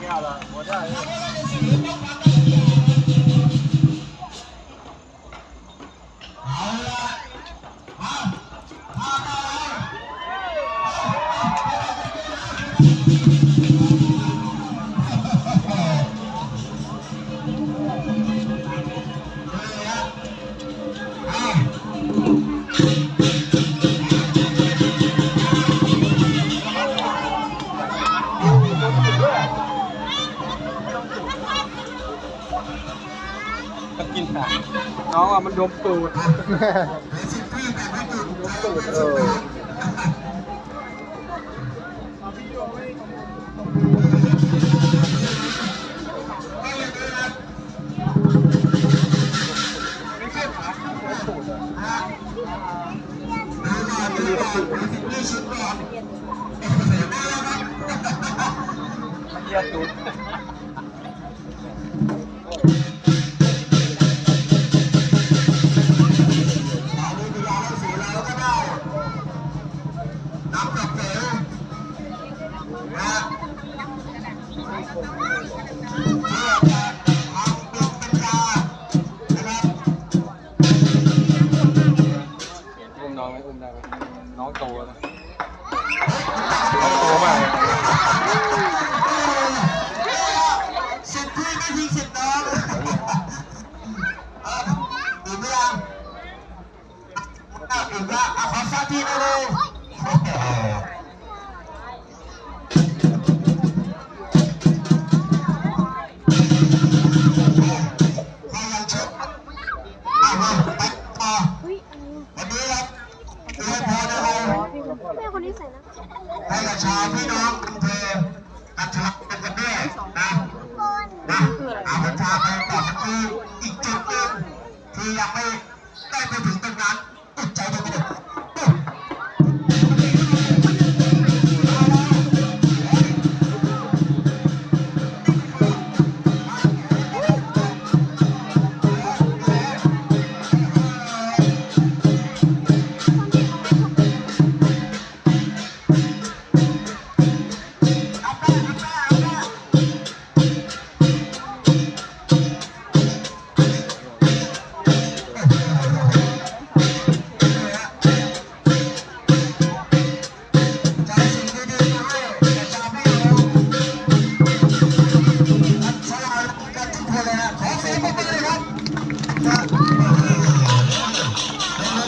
挺好的，我这。มักินปากน้องอ่ะมันดมตูดดมตูดเออเยียมสุน้องโตนะน้องโตมากอิ่มหรือยังอิ่มแล้วเอาขอซาทีนะลูกแม่คนนี้ใส่นะให้กับชาวพี่น้องอำเภออัจฉริยังไม่ได้ไปถึงตรงนั้นอดใจไว้ก่อน